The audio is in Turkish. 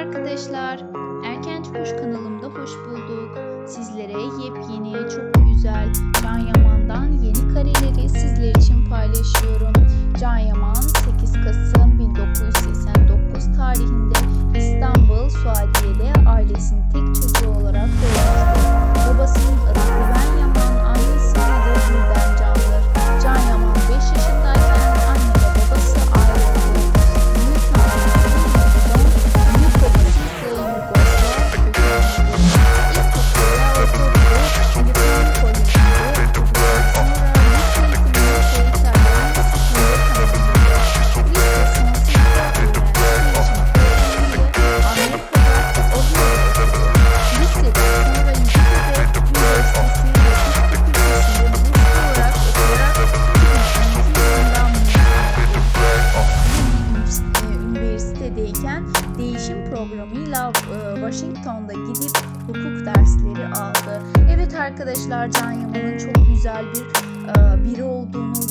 arkadaşlar. Erken Kuş kanalımda hoş bulduk. Sizlere yepyeni, çok güzel Can Yaman'dan yeni kareleri sizler için paylaşıyorum. değişim programıyla e, Washington'da gidip hukuk dersleri aldı. Evet arkadaşlar Can Yaman'ın çok güzel bir e, biri olduğunu